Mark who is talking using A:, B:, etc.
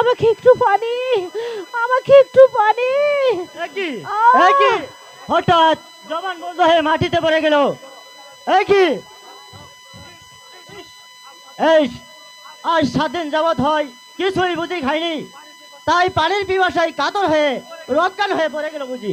A: আমাকে একটু পানি আমাকে একটু পানি।
B: একই একই হঠাৎ জবান বন্ধ হয়ে মাটিতে পড়ে গেল। একই এই আজ সাত দিন যাবৎ হয় কিছুই বুঝি খাইনি। তাই পানির পিপাসায় কাতর হয়ে রক্কান হয়ে পড়ে গেল বুঝি।